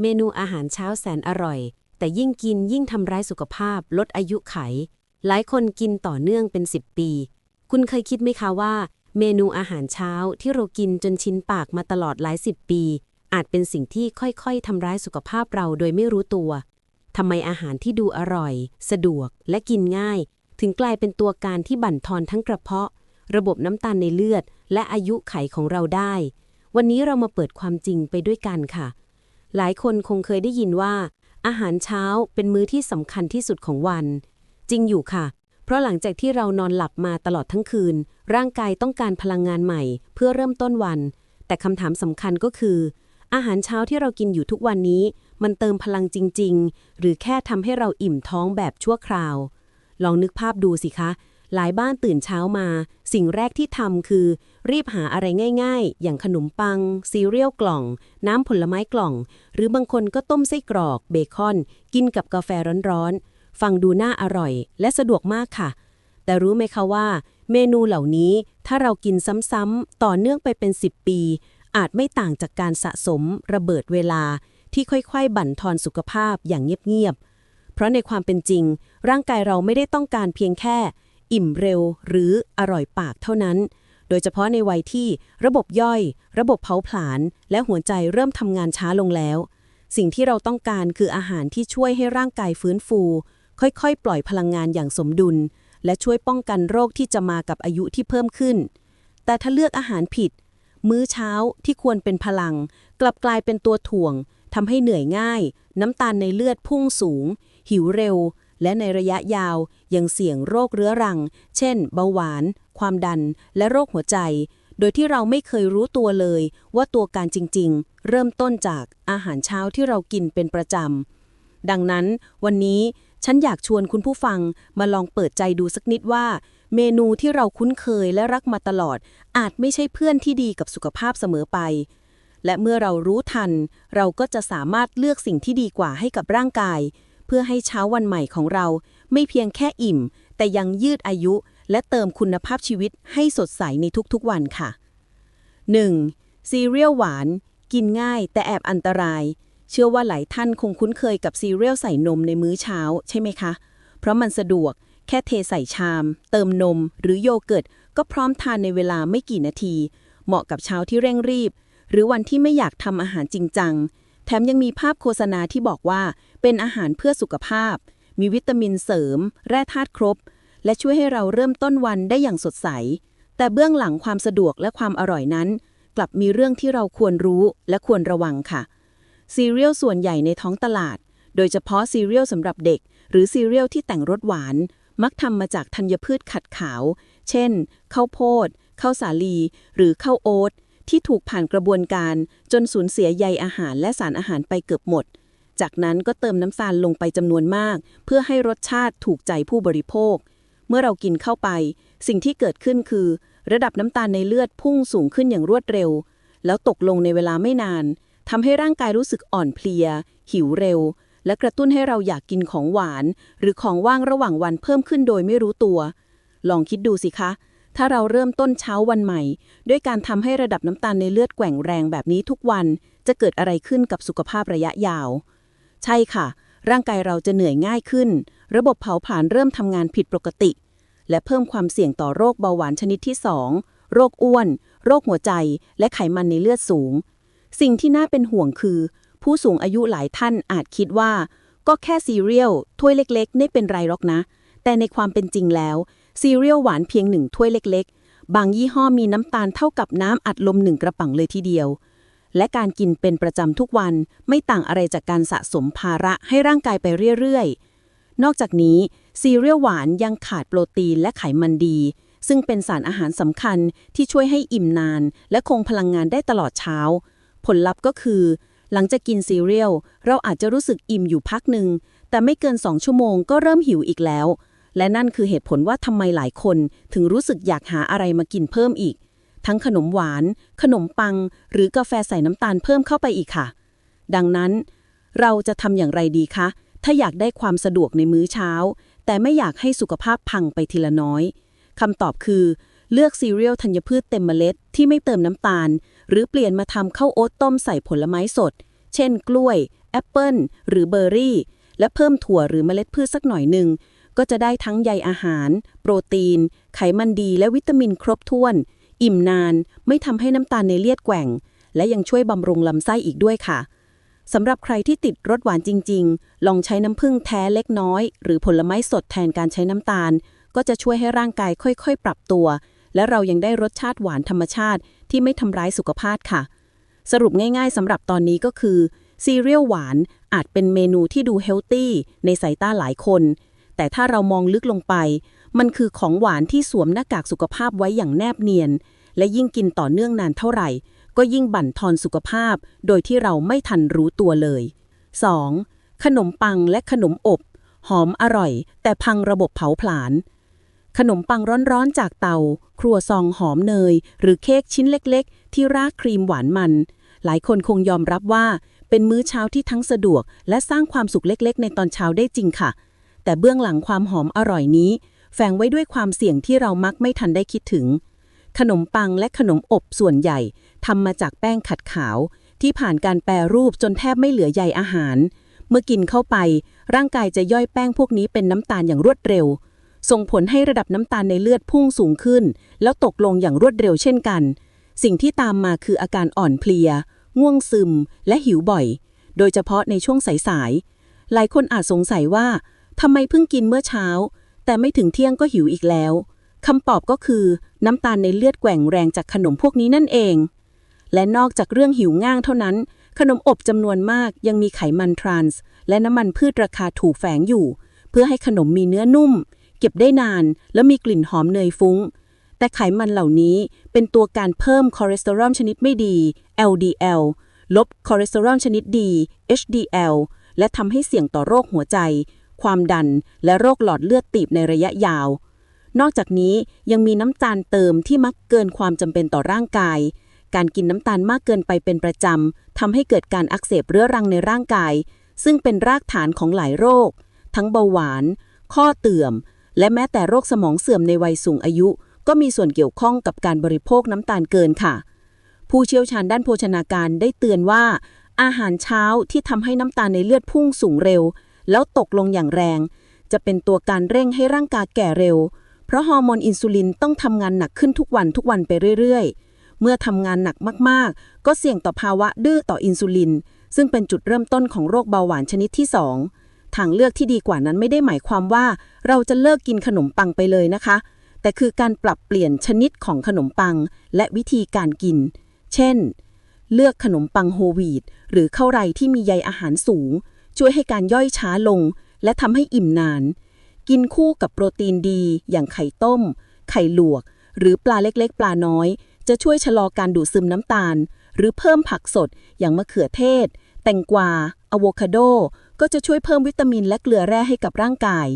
เมนูอาหารเช้าแสนอร่อย แต่ยิ่งกินยิ่งทำร้ายสุขภาพ ลดอายุไข หลายคนกินต่อเนื่องเป็น 10 ปี คุณเคยคิดไหมคะว่า เมนูอาหารเช้าที่เรากินจนชินปากมาตลอดหลายสิบปี อาจเป็นสิ่งที่ค่อยๆทำร้ายสุขภาพเราโดยไม่รู้ตัวทำไมอาหารที่ดูอร่อย สะดวกและกินง่าย ถึงกลายเป็นตัวการที่บั่นทอนทั้งกระเพาะ ระบบน้ำตาลในเลือด และอายุไขของเราได้ วันนี้เรามาเปิดความจริงไปด้วยกันค่ะ หลายคนคงเคยได้ยินว่า อาหารเช้าเป็นมื้อที่สำคัญที่สุดของวัน จริงอยู่ค่ะ เพราะหลังจากที่เรานอนหลับมาตลอดทั้งคืน ร่างกายต้องการพลังงานใหม่ เพื่อเริ่มต้นวัน แต่คำถามสำคัญก็คือ อาหารเช้าที่เรากินอยู่ทุกวันนี้ มันเติมพลังจริง ๆ หรือแค่ทำให้เราอิ่มท้องแบบชั่วคราว ลองนึกภาพดูสิคะ หลายบ้านตื่นเช้ามา สิ่งแรกที่ทำคือ รีบหาอะไรง่าย ๆ อย่างขนมปัง ซีเรียลกล่อง น้ำผลไม้กล่อง หรือบางคนก็ต้มไส้กรอก เบคอน กินกับกาแฟร้อนๆ ฟังดูน่าอร่อย และสะดวกมากค่ะ แต่รู้ไหมคะว่า เมนูเหล่านี้ถ้าเรากินซ้ำๆต่อเนื่องไปเป็น 10 ปี อาจไม่ต่างจากการสะสม ระเบิดเวลา ที่ค่อยๆ บั่นทอนสุขภาพอย่างเงียบๆเพราะในความเป็นจริง ร่างกายเราไม่ได้ต้องการเพียงแค่ อิ่มเร็วหรืออร่อยปากเท่านั้น โดยเฉพาะในวัยที่ระบบย่อย ระบบเผาผลาญและหัวใจเริ่มทำงานช้าลงแล้ว สิ่งที่เราต้องการคืออาหารที่ช่วยให้ร่างกายฟื้นฟู ค่อยๆ ปล่อยพลังงานอย่างสมดุล และช่วยป้องกันโรคที่จะมากับอายุที่เพิ่มขึ้น แต่ถ้าเลือกอาหารผิด มื้อเช้าที่ควรเป็นพลัง กลับกลายเป็นตัวถ่วงทำให้เหนื่อยง่าย น้ำตาลในเลือดพุ่งสูง หิวเร็ว และในระยะยาวยังเสี่ยงโรคเรื้อรัง เช่น เบาหวาน ความดัน และโรคหัวใจ โดยที่เราไม่เคยรู้ตัวเลยว่าตัวการจริงๆ เริ่มต้นจากอาหารเช้าที่เรากินเป็นประจำ ดังนั้นวันนี้ฉันอยากชวนคุณผู้ฟังมาลองเปิดใจดูสักนิดว่า เมนูที่เราคุ้นเคยและรักมาตลอด อาจไม่ใช่เพื่อนที่ดีกับสุขภาพเสมอไป และเมื่อเรารู้ทัน เราก็จะสามารถเลือกสิ่งที่ดีกว่าให้กับร่างกาย เพื่อให้เช้าวันใหม่ของเรา ไม่เพียงแค่อิ่ม แต่ยังยืดอายุ และเติมคุณภาพชีวิตให้สดใสในทุกๆวันค่ะ 1. ซีเรียลหวาน กินง่ายแต่แอบอันตราย เชื่อว่าหลายท่านคงคุ้นเคยกับซีเรียลใส่นมในมื้อเช้าใช่ไหมคะ เพราะมันสะดวกแค่เทใส่ชาม เติมนม หรือโยเกิร์ตก็พร้อมทานในเวลาไม่กี่นาที เหมาะกับเช้าที่เร่งรีบ หรือวันที่ไม่อยากทำอาหารจริงจัง แถมยังมีภาพโฆษณาที่บอกว่า เป็นอาหารเพื่อสุขภาพ มีวิตามินเสริม แร่ธาตุครบ และช่วยให้เราเริ่มต้นวันได้อย่างสดใส แต่เบื้องหลังความสะดวกและความอร่อยนั้น กลับมีเรื่องที่เราควรรู้และควรระวังค่ะซีเรียลส่วนใหญ่ในท้องตลาด โดยเฉพาะซีเรียลสำหรับเด็ก หรือซีเรียลที่แต่งรสหวาน มักทำมาจากธัญพืชขัดขาว เช่นข้าวโพดข้าวสาลี หรือข้าวโอ๊ตที่ถูกผ่านกระบวนการจนสูญเสียใยอาหารและสารอาหารไปเกือบหมด จากนั้นก็เติมน้ำตาลลงไปจำนวนมาก เพื่อให้รสชาติถูกใจผู้บริโภค เมื่อเรากินเข้าไป สิ่งที่เกิดขึ้นคือ ระดับน้ำตาลในเลือดพุ่งสูงขึ้นอย่างรวดเร็ว แล้วตกลงในเวลาไม่นานทำให้ร่างกายรู้สึกอ่อนเพลีย หิวเร็ว และกระตุ้นให้เราอยากกินของหวาน หรือของว่างระหว่างวันเพิ่มขึ้นโดยไม่รู้ตัว ลองคิดดูสิคะ ถ้าเราเริ่มต้นเช้าวันใหม่ ด้วยการทำให้ระดับน้ำตาลในเลือดแกว่งแรงแบบนี้ทุกวันจะเกิดอะไรขึ้นกับสุขภาพระยะยาว ใช่ค่ะ ร่างกายเราจะเหนื่อยง่ายขึ้น ระบบเผาผลาญเริ่มทำงานผิดปกติ และเพิ่มความเสี่ยงต่อโรคเบาหวานชนิดที่ 2 โรคอ้วน โรคหัวใจ และไขมันในเลือดสูง สิ่งที่น่าเป็นห่วงคือ ผู้สูงอายุหลายท่านอาจคิดว่า ก็แค่ซีเรียลถ้วยเล็กๆไม่เป็นไรหรอกนะ แต่ในความเป็นจริงแล้วซีเรียลหวานเพียงหนึ่งถ้วยเล็ก ๆ บางยี่ห้อมีน้ำตาลเท่ากับน้ำอัดลมหนึ่งกระป๋องเลยทีเดียว และการกินเป็นประจำทุกวันไม่ต่างอะไรจากการสะสมภาระให้ร่างกายไปเรื่อยๆ นอกจากนี้ ซีเรียลหวานยังขาดโปรตีนและไขมันดี ซึ่งเป็นสารอาหารสำคัญที่ช่วยให้อิ่มนาน และคงพลังงานได้ตลอดเช้า ผลลัพธ์ก็คือ หลังจากกินซีเรียลเราอาจจะรู้สึกอิ่มอยู่พักหนึ่งแต่ไม่เกิน2ชั่วโมงก็เริ่มหิวอีกแล้ว และนั่นคือเหตุผลว่าทำไมหลายคนถึงรู้สึกอยากหาอะไรมากินเพิ่มอีก ทั้งขนมหวาน ขนมปัง หรือกาแฟใส่น้ำตาลเพิ่มเข้าไปอีกค่ะ ดังนั้น เราจะทำอย่างไรดีคะ ถ้าอยากได้ความสะดวกในมื้อเช้า แต่ไม่อยากให้สุขภาพพังไปทีละน้อยคำตอบคือ เลือกซีเรียลธัญพืชเต็มเมล็ดที่ไม่เติมน้ำตาล หรือเปลี่ยนมาทำข้าวโอ๊ตต้มใส่ผลไม้สด เช่น กล้วย แอปเปิลหรือเบอร์รี่ และเพิ่มถั่วหรือเมล็ดพืชสักหน่อยหนึ่งก็จะได้ทั้งใยอาหาร โปรตีน ไขมันดีและวิตามินครบถ้วน อิ่มนานไม่ทำให้น้ำตาลในเลือดแกว่ง และยังช่วยบำรุงลำไส้อีกด้วยค่ะสำหรับใครที่ติดรสหวานจริง ๆ ลองใช้น้ำผึ้งแท้เล็กน้อย หรือผลไม้สดแทนการใช้น้ำตาล ก็จะช่วยให้ร่างกายค่อย ๆ ปรับตัว และเรายังได้รสชาติหวานธรรมชาติที่ไม่ทำร้ายสุขภาพค่ะ สรุปง่าย ๆสำหรับตอนนี้ก็คือซีเรียลหวานอาจเป็นเมนูที่ดูเฮลตี้ในสายตาหลายคน แต่ถ้าเรามองลึกลงไป มันคือของหวานที่สวมหน้ากากสุขภาพไว้อย่างแนบเนียน และยิ่งกินต่อเนื่องนานเท่าไหร่ ก็ยิ่งบั่นทอนสุขภาพ โดยที่เราไม่ทันรู้ตัวเลย 2. ขนมปังและขนมอบ หอมอร่อย แต่พังระบบเผาผลาญขนมปังร้อนๆจากเตา ครัวซองหอมเนย หรือเค้กชิ้นเล็กๆ ที่ราดครีมหวานมัน หลายคนคงยอมรับว่า เป็นมื้อเช้าที่ทั้งสะดวก และสร้างความสุขเล็กๆ ในตอนเช้าได้จริงค่ะ แต่เบื้องหลังความหอมอร่อยนี้ แฝงไว้ด้วยความเสี่ยงที่เรามักไม่ทันได้คิดถึง ขนมปังและขนมอบส่วนใหญ่ทำมาจากแป้งขัดขาว ที่ผ่านการแปรรูปจนแทบไม่เหลือใยอาหาร เมื่อกินเข้าไป ร่างกายจะย่อยแป้งพวกนี้เป็นน้ำตาลอย่างรวดเร็ว ส่งผลให้ระดับน้ำตาลในเลือดพุ่งสูงขึ้น แล้วตกลงอย่างรวดเร็วเช่นกัน สิ่งที่ตามมาคืออาการอ่อนเพลีย ง่วงซึม และหิวบ่อย โดยเฉพาะในช่วงสายๆหลายคนอาจสงสัยว่าทำไมเพิ่งกินเมื่อเช้า แต่ไม่ถึงเที่ยงก็หิวอีกแล้วคำตอบก็คือ น้ำตาลในเลือดแกว่งแรงจากขนมพวกนี้นั่นเอง และนอกจากเรื่องหิวง่างเท่านั้น ขนมอบจำนวนมากยังมีไขมันทรานส์และน้ำมันพืชราคาถูกแฝงอยู่ เพื่อให้ขนมมีเนื้อนุ่ม เก็บได้นาน และมีกลิ่นหอมเนยฟุ้ง แต่ไขมันเหล่านี้เป็นตัวการเพิ่มคอเลสเตอรอลชนิดไม่ดี LDL ลบคอเลสเตอรอลชนิดดี HDL และทำให้เสี่ยงต่อโรคหัวใจ ความดัน และโรคหลอดเลือดตีบในระยะยาว นอกจากนี้ยังมีน้ำตาลเติมที่มักเกินความจำเป็นต่อร่างกาย การกินน้ำตาลมากเกินไปเป็นประจำทำให้เกิดการอักเสบเรื้อรังในร่างกาย ซึ่งเป็นรากฐานของหลายโรค ทั้งเบาหวาน ข้อเตื่อม และแม้แต่โรคสมองเสื่อมในวัยสูงอายุ ก็มีส่วนเกี่ยวข้องกับการบริโภคน้ำตาลเกินค่ะ ผู้เชี่ยวชาญด้านโภชนาการได้เตือนว่าอาหารเช้าที่ทำให้น้ำตาลในเลือดพุ่งสูงเร็ว แล้วตกลงอย่างแรง จะเป็นตัวการเร่งให้ร่างกายแก่เร็ว เพราะฮอร์โมนอินซูลินต้องทำงานหนักขึ้นทุกวันทุกวันไปเรื่อยๆ เมื่อทำงานหนักมากๆ ก็เสี่ยงต่อภาวะดื้อต่ออินซูลิน ซึ่งเป็นจุดเริ่มต้นของโรคเบาหวานชนิดที่ 2 ทางเลือกที่ดีกว่านั้นไม่ได้หมายความว่า เราจะเลิกกินขนมปังไปเลยนะคะ แต่คือการปรับเปลี่ยนชนิดของขนมปัง และวิธีการกิน เช่นเลือกขนมปังโฮลวีตหรือข้าวไรที่มีใยอาหารสูง ช่วยให้การย่อยช้าลง และทำให้อิ่มนาน กินคู่กับโปรตีนดีอย่างไข่ต้ม ไข่ลวก หรือปลาเล็กๆ ปลาน้อย จะช่วยชะลอการดูดซึมน้ำตาล หรือเพิ่มผักสดอย่างมะเขือเทศ แตงกวาอะโวคาโด ก็จะช่วยเพิ่มวิตามินและเกลือแร่ให้กับร่างกาย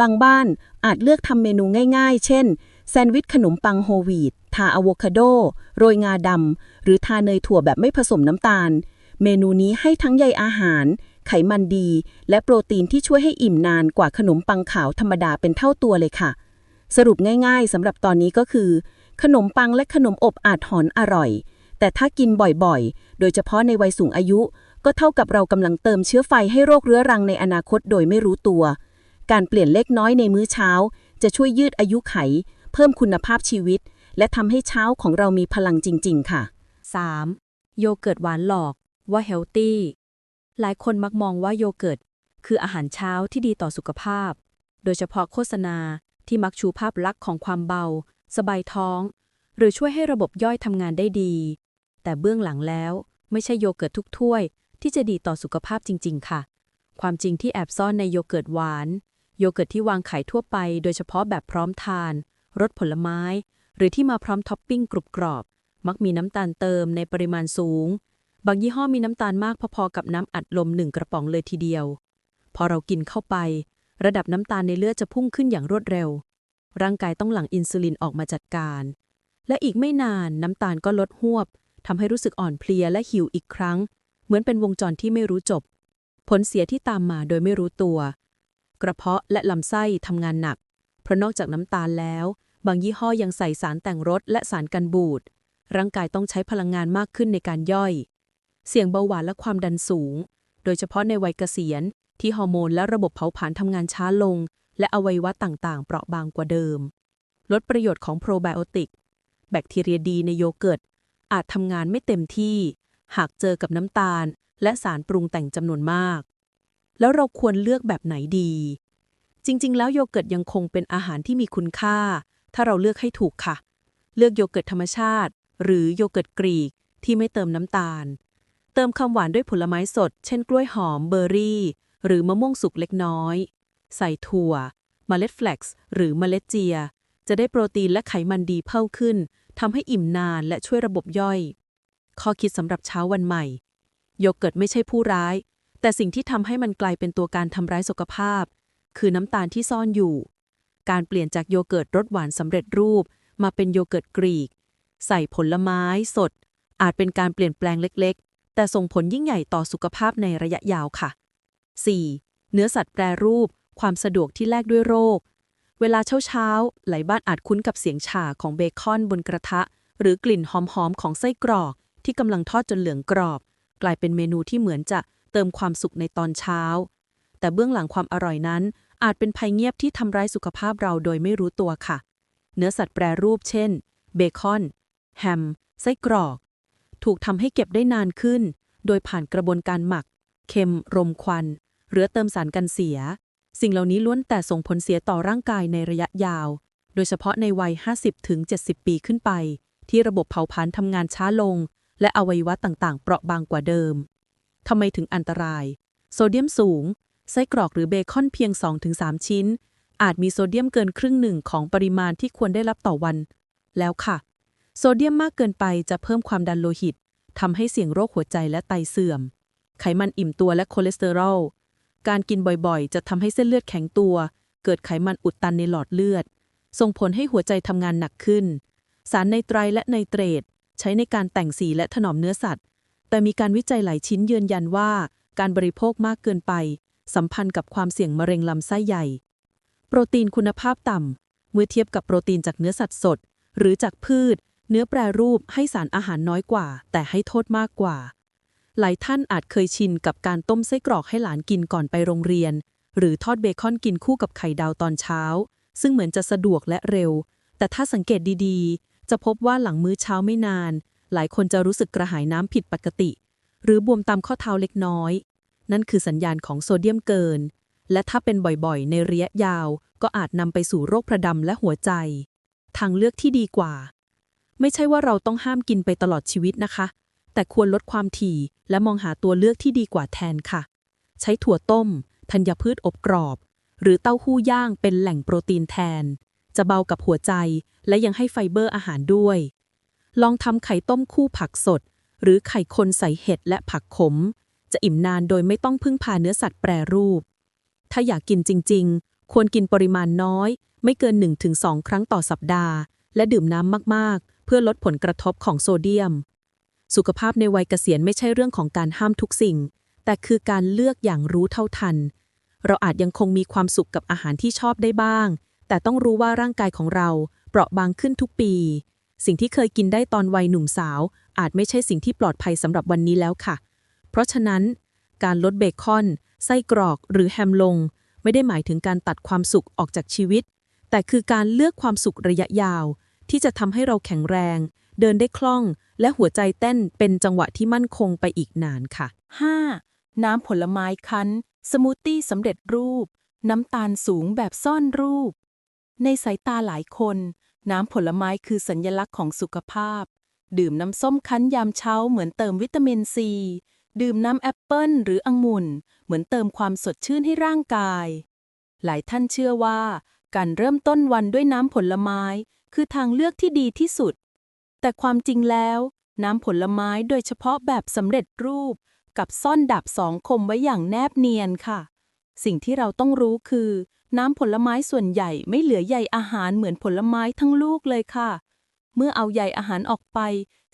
บางบ้านอาจเลือกทำเมนูง่าย ๆ เช่น แซนด์วิชขนมปังโฮลวีตทาอะโวคาโด โรยงาดำ หรือทาเนยถั่วแบบไม่ผสมน้ำตาล เมนูนี้ให้ทั้งใยอาหาร ไขมันดี และโปรตีนที่ช่วยให้อิ่มนานกว่าขนมปังขาวธรรมดาเป็นเท่าตัวเลยค่ะ สรุปง่ายๆสำหรับตอนนี้ก็คือ ขนมปังและขนมอบอาจหอนอร่อย แต่ถ้ากินบ่อยๆ โดยเฉพาะในวัยสูงอายุ ก็เท่ากับเรากำลังเติมเชื้อไฟให้โรคเรื้อรังในอนาคตโดยไม่รู้ตัว การเปลี่ยนเล็กน้อยในมื้อเช้า จะช่วยยืดอายุไข เพิ่มคุณภาพชีวิต และทำให้เช้าของเรามีพลังจริง ๆ ค่ะ 3. โยเกิร์ตหวานหลอกว่าเฮลตี้ หลายคนมักมองว่าโยเกิร์ต คืออาหารเช้าที่ดีต่อสุขภาพ โดยเฉพาะโฆษณาที่มักชูภาพลักษณ์ของความเบา สบายท้อง หรือช่วยให้ระบบย่อยทำงานได้ดี แต่เบื้องหลังแล้วไม่ใช่โยเกิร์ตทุกถ้วย ที่จะดีต่อสุขภาพจริง ๆ ค่ะ ความจริงที่แอบซ่อนในโยเกิร์ตหวาน โยเกิร์ตที่วางขายทั่วไป โดยเฉพาะแบบพร้อมทานรสผลไม้ หรือที่มาพร้อมท็อปปิ้งกรุบกรอบ มักมีน้ำตาลเติมในปริมาณสูง บางยี่ห้อมีน้ำตาลมากพอๆกับน้ำอัดลมหนึ่งกระป๋องเลยทีเดียว พอเรากินเข้าไป ระดับน้ำตาลในเลือดจะพุ่งขึ้นอย่างรวดเร็ว ร่างกายต้องหลั่งอินซูลินออกมาจัดการ และอีกไม่นานน้ำตาลก็ลดหวบทำให้รู้สึกอ่อนเพลียและหิวอีกครั้ง เหมือนเป็นวงจรที่ไม่รู้จบ ผลเสียที่ตามมาโดยไม่รู้ตัว กระเพาะและลำไส้ทำงานหนัก เพราะนอกจากน้ำตาลแล้ว บางยี่ห้อยังใส่สารแต่งรสและสารกันบูดร่างกายต้องใช้พลังงานมากขึ้นในการย่อย เสี่ยงเบาหวานและความดันสูง โดยเฉพาะในวัยเกษียณ ที่ฮอร์โมนและระบบเผาผลาญทำงานช้าลง และอวัยวะต่างๆ เปราะบางกว่าเดิม ลดประโยชน์ของโปรไบโอติก แบคทีเรียดีในโยเกิร์ต อาจทำงานไม่เต็มที่ หากเจอกับน้ำตาล และสารปรุงแต่งจำนวนมาก แล้วเราควรเลือกแบบไหนดี จริง ๆ แล้วโยเกิร์ตยังคงเป็นอาหารที่มีคุณค่า ถ้าเราเลือกให้ถูกค่ะ เลือกโยเกิร์ตธรรมชาติ หรือโยเกิร์ตกรีกที่ไม่เติมน้ำตาล เติมคำหวานด้วยผลไม้สด เช่นกล้วยหอมเบอร์รี่ หรือมะม่วงสุกเล็กน้อย ใส่ถั่วเมล็ดแฟลกซ์หรือเมล็ดเจีย จะได้โปรตีนและไขมันดีเพิ่มขึ้นทำให้อิ่มนานและช่วยระบบย่อย ข้อคิดสำหรับเช้าวันใหม่ โยเกิร์ตไม่ใช่ผู้ร้าย แต่สิ่งที่ทำให้มันกลายเป็นตัวการทำร้ายสุขภาพ คือน้ำตาลที่ซ่อนอยู่ การเปลี่ยนจากโยเกิร์ตรสหวานสำเร็จรูป มาเป็นโยเกิร์ตกรีก ใส่ผลไม้สด อาจเป็นการเปลี่ยนแปลงเล็ก แต่ส่งผลยิ่งใหญ่ต่อสุขภาพในระยะยาวค่ะ 4. เนื้อสัตว์แปรรูป ความสะดวกที่แลกด้วยโรค เวลาเช้าๆหลายบ้านอาจคุ้นกับเสียงฉ่าของเบคอนบนกระทะ หรือกลิ่นหอมๆของไส้กรอก ที่กำลังทอดจนเหลืองกรอบ กลายเป็นเมนูที่เหมือนจะเติมความสุขในตอนเช้า แต่เบื้องหลังความอร่อยนั้น อาจเป็นภัยเงียบที่ทำร้ายสุขภาพเราโดยไม่รู้ตัวค่ะ เนื้อสัตว์แปรรูปเช่น เบคอน แฮม ไส้กรอก ถูกทำให้เก็บได้นานขึ้น โดยผ่านกระบวนการหมัก เค็ม รมควัน หรือเติมสารกันเสีย สิ่งเหล่านี้ล้วนแต่ส่งผลเสียต่อร่างกายในระยะยาว โดยเฉพาะในวัย 50-70 ปีขึ้นไป ที่ระบบเผาผลาญทำงานช้าลง และอวัยวะต่างๆ เปราะบางกว่าเดิมทำไมถึงอันตราย โซเดียมสูง ไส้กรอกหรือเบคอนเพียง 2-3 ชิ้น อาจมีโซเดียมเกินครึ่งหนึ่งของปริมาณที่ควรได้รับต่อวัน แล้วค่ะ โซเดียมมากเกินไปจะเพิ่มความดันโลหิตทำให้เสี่ยงโรคหัวใจและไตเสื่อม ไขมันอิ่มตัวและคอเลสเตอรอล การกินบ่อยๆ จะทำให้เส้นเลือดแข็งตัว เกิดไขมันอุดตันในหลอดเลือด ส่งผลให้หัวใจทำงานหนักขึ้น สารไนไตรและไนเตรต ใช้ในการแต่งสีและถนอมเนื้อสัตว์ แต่มีการวิจัยหลายชิ้นยืนยันว่า การบริโภคมากเกินไป สัมพันธ์กับความเสี่ยงมะเร็งลำไส้ใหญ่ โปรตีนคุณภาพต่ำเมื่อเทียบกับโปรตีนจากเนื้อสัตว์สด หรือจากพืช เนื้อแปรรูปให้สารอาหารน้อยกว่า แต่ให้โทษมากกว่า หลายท่านอาจเคยชินกับการต้มไส้กรอกให้หลานกินก่อนไปโรงเรียน หรือทอดเบคอนกินคู่กับไข่ดาวตอนเช้า ซึ่งเหมือนจะสะดวกและเร็ว แต่ถ้าสังเกตดีๆ จะพบว่าหลังมื้อเช้าไม่นาน หลายคนจะรู้สึกกระหายน้ำผิดปกติ หรือบวมตามข้อเท้าเล็กน้อย นั่นคือสัญญาณของโซเดียมเกิน และถ้าเป็นบ่อยๆ ในระยะยาว ก็อาจนำไปสู่โรคประดำและหัวใจ ทางเลือกที่ดีกว่า ไม่ใช่ว่าเราต้องห้ามกินไปตลอดชีวิตนะคะ แต่ควรลดความถี่และมองหาตัวเลือกที่ดีกว่าแทนค่ะ ใช้ถั่วต้ม ธัญพืชอบกรอบ หรือเต้าหู้ย่างเป็นแหล่งโปรตีนแทน จะเบากับหัวใจและยังให้ไฟเบอร์อาหารด้วย ลองทำไข่ต้มคู่ผักสด หรือไข่คนใส่เห็ดและผักขม จะอิ่มนานโดยไม่ต้องพึ่งพาเนื้อสัตว์แปรรูป ถ้าอยากกินจริง ๆ ควรกินปริมาณน้อย ไม่เกิน 1-2 ครั้งต่อสัปดาห์ และดื่มน้ำมากๆ เพื่อลดผลกระทบของโซเดียม สุขภาพในวัยเกษียณไม่ใช่เรื่องของการห้ามทุกสิ่ง แต่คือการเลือกอย่างรู้เท่าทัน เราอาจยังคงมีความสุขกับอาหารที่ชอบได้บ้าง แต่ต้องรู้ว่าร่างกายของเราเปราะบางขึ้นทุกปี สิ่งที่เคยกินได้ตอนวัยหนุ่มสาว อาจไม่ใช่สิ่งที่ปลอดภัยสำหรับวันนี้แล้วค่ะ เพราะฉะนั้น การลดเบคอน ไส้กรอกหรือแฮมลง ไม่ได้หมายถึงการตัดความสุขออกจากชีวิต แต่คือการเลือกความสุขระยะยาว ที่จะทำให้เราแข็งแรง เดินได้คล่อง และหัวใจเต้นเป็นจังหวะที่มั่นคงไปอีกนานค่ะ 5. น้ำผลไม้คั้น สมูทตี้สำเร็จรูป น้ำตาลสูงแบบซ่อนรูป ในสายตาหลายคน น้ำผลไม้คือสัญญลักษณ์ของสุขภาพ ดื่มน้ำส้มคั้นยามเช้าเหมือนเติมวิตามินซี ดื่มน้ำแอปเปิ้ลหรือองุ่น เหมือนเติมความสดชื่นให้ร่างกาย หลายท่านเชื่อว่า การเริ่มต้นวันด้วยน้ำผลไม้ คือทางเลือกที่ดีที่สุด แต่ความจริงแล้ว น้ำผลไม้โดยเฉพาะแบบสำเร็จรูป กับซ่อนดับสองคมไว้อย่างแนบเนียนค่ะ สิ่งที่เราต้องรู้คือ น้ำผลไม้ส่วนใหญ่ไม่เหลือใยอาหารเหมือนผลไม้ทั้งลูกเลยค่ะ เมื่อเอาใยอาหารออกไป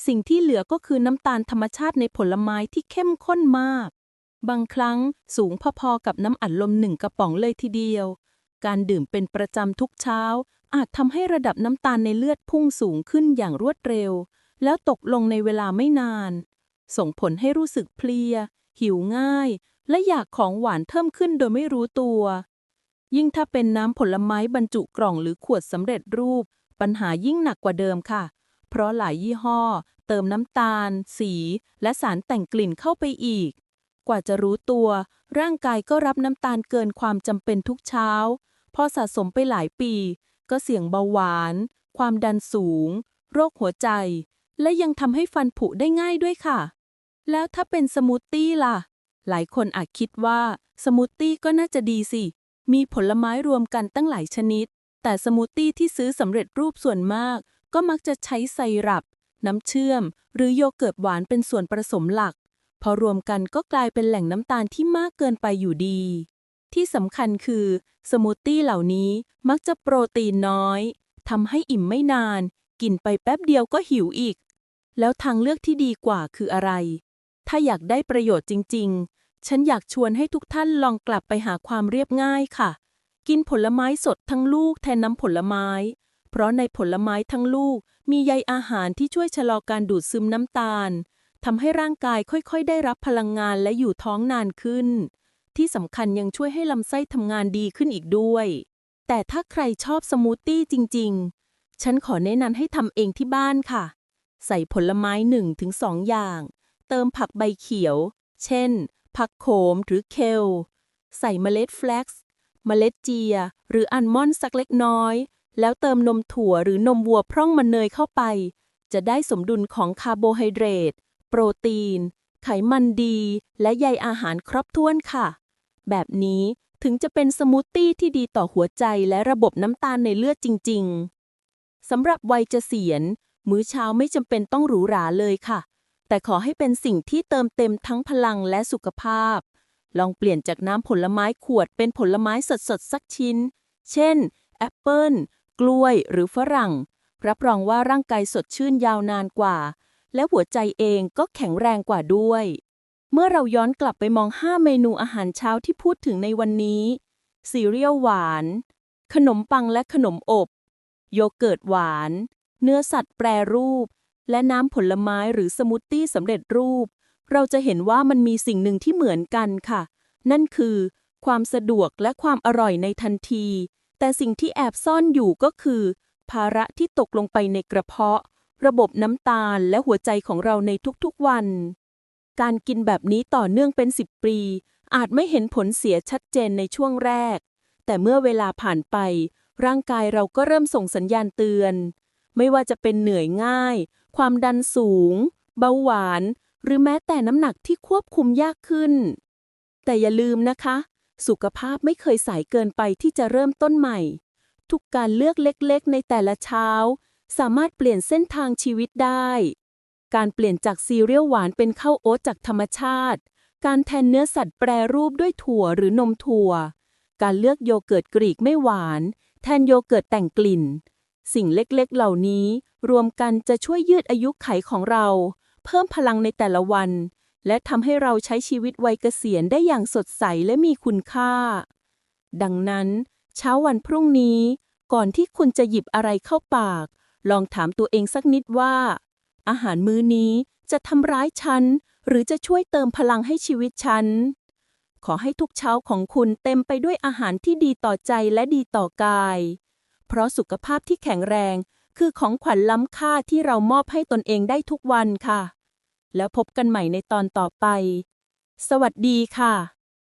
สิ่งที่เหลือก็คือน้ำตาลธรรมชาติในผลไม้ที่เข้มข้นมาก บางครั้งสูงพอๆกับน้ำอัดลมหนึ่งกระป๋องเลยทีเดียวการดื่มเป็นประจำทุกเช้า อาจทำให้ระดับน้ำตาลในเลือดพุ่งสูงขึ้นอย่างรวดเร็ว แล้วตกลงในเวลาไม่นาน ส่งผลให้รู้สึกเพลีย หิวง่าย และอยากของหวานเพิ่มขึ้นโดยไม่รู้ตัว ยิ่งถ้าเป็นน้ำผลไม้บรรจุกล่องหรือขวดสำเร็จรูป ปัญหายิ่งหนักกว่าเดิมค่ะ เพราะหลายยี่ห้อ เติมน้ำตาล สี และสารแต่งกลิ่นเข้าไปอีก กว่าจะรู้ตัว ร่างกายก็รับน้ำตาลเกินความจำเป็นทุกเช้า พอสะสมไปหลายปี ก็เสี่ยงเบาหวาน ความดันสูง โรคหัวใจ และยังทำให้ฟันผุได้ง่ายด้วยค่ะ แล้วถ้าเป็นสมูทตี้ล่ะ หลายคนอาจคิดว่าสมูทตี้ก็น่าจะดีสิ มีผลไม้รวมกันตั้งหลายชนิด แต่สมูทตี้ที่ซื้อสำเร็จรูปส่วนมาก ก็มักจะใช้ไซรัป น้ำเชื่อม หรือโยเกิร์ตหวานเป็นส่วนผสมหลัก พอรวมกันก็กลายเป็นแหล่งน้ำตาลที่มากเกินไปอยู่ดี ที่สำคัญคือ สมูทตี้เหล่านี้มักจะโปรตีนน้อยทำให้อิ่มไม่นาน กินไปแป๊บเดียวก็หิวอีก แล้วทางเลือกที่ดีกว่าคืออะไร ถ้าอยากได้ประโยชน์จริง ๆ ฉันอยากชวนให้ทุกท่านลองกลับไปหาความเรียบง่ายค่ะ กินผลไม้สดทั้งลูกแทนน้ำผลไม้ เพราะในผลไม้ทั้งลูก มีใยอาหารที่ช่วยชะลอการดูดซึมน้ำตาลทำให้ร่างกายค่อยๆ ได้รับพลังงานและอยู่ท้องนานขึ้น ที่สำคัญยังช่วยให้ลำไส้ทำงานดีขึ้นอีกด้วย แต่ถ้าใครชอบสมูทตี้จริง ๆ ฉันขอแนะนำให้ทำเองที่บ้านค่ะ ใส่ผลไม้หนึ่งถึงสองอย่าง เติมผักใบเขียว เช่น ผักโขมหรือเคล ใส่เมล็ดแฟลกซ์ เมล็ดเจีย หรืออัลมอนด์สักเล็กน้อย แล้วเติมนมถั่วหรือนมวัวพร่องมันเนยเข้าไป จะได้สมดุลของคาร์โบไฮเดรต โปรตีนไขมันดีและใยอาหารครบถ้วนค่ะ แบบนี้ถึงจะเป็นสมูทตี้ที่ดีต่อหัวใจและระบบน้ำตาลในเลือดจริง ๆ สำหรับวัยเกษียณ มื้อเช้าไม่จำเป็นต้องหรูหราเลยค่ะ แต่ขอให้เป็นสิ่งที่เติมเต็มทั้งพลังและสุขภาพ ลองเปลี่ยนจากน้ำผลไม้ขวดเป็นผลไม้สดๆสักชิ้น เช่น แอปเปิลกล้วยหรือฝรั่ง รับรองว่าร่างกายสดชื่นยาวนานกว่า และหัวใจเองก็แข็งแรงกว่าด้วย เมื่อเราย้อนกลับไปมอง 5 เมนูอาหารเช้าที่พูดถึงในวันนี้ ซีเรียลหวาน ขนมปังและขนมอบ โยเกิร์ตหวาน เนื้อสัตว์แปรรูป และน้ำผลไม้หรือสมูทตี้สำเร็จรูป เราจะเห็นว่ามันมีสิ่งหนึ่งที่เหมือนกันค่ะ นั่นคือ ความสะดวกและความอร่อยในทันที แต่สิ่งที่แอบซ่อนอยู่ก็คือ ภาระที่ตกลงไปในกระเพาะ ระบบน้ำตาลและหัวใจของเราในทุกๆวัน การกินแบบนี้ต่อเนื่องเป็น 10 ปี อาจไม่เห็นผลเสียชัดเจนในช่วงแรก แต่เมื่อเวลาผ่านไป ร่างกายเราก็เริ่มส่งสัญญาณเตือน ไม่ว่าจะเป็นเหนื่อยง่าย ความดันสูง เบาหวาน หรือแม้แต่น้ำหนักที่ควบคุมยากขึ้น แต่อย่าลืมนะคะ สุขภาพไม่เคยสายเกินไปที่จะเริ่มต้นใหม่ ทุกการเลือกเล็กๆ ในแต่ละเช้า สามารถเปลี่ยนเส้นทางชีวิตได้ การเปลี่ยนจากซีเรียลหวานเป็นข้าวโอ๊ตจากธรรมชาติ การแทนเนื้อสัตว์แปรรูปด้วยถั่วหรือนมถั่ว การเลือกโยเกิร์ตกรีกไม่หวาน แทนโยเกิร์ตแต่งกลิ่น สิ่งเล็กๆ เหล่านี้ รวมกันจะช่วยยืดอายุไขของเรา เพิ่มพลังในแต่ละวัน และทำให้เราใช้ชีวิตวัยเกษียณได้อย่างสดใสและมีคุณค่า ดังนั้น เช้าวันพรุ่งนี้ ก่อนที่คุณจะหยิบอะไรเข้าปาก ลองถามตัวเองสักนิดว่า อาหารมื้อนี้จะทำร้ายฉัน หรือจะช่วยเติมพลังให้ชีวิตฉัน ขอให้ทุกเช้าของคุณเต็มไปด้วยอาหารที่ดีต่อใจและดีต่อกาย เพราะสุขภาพที่แข็งแรงคือของขวัญล้ำค่าที่เรามอบให้ตนเองได้ทุกวันค่ะ แล้วพบกันใหม่ในตอนต่อไป สวัสดีค่ะ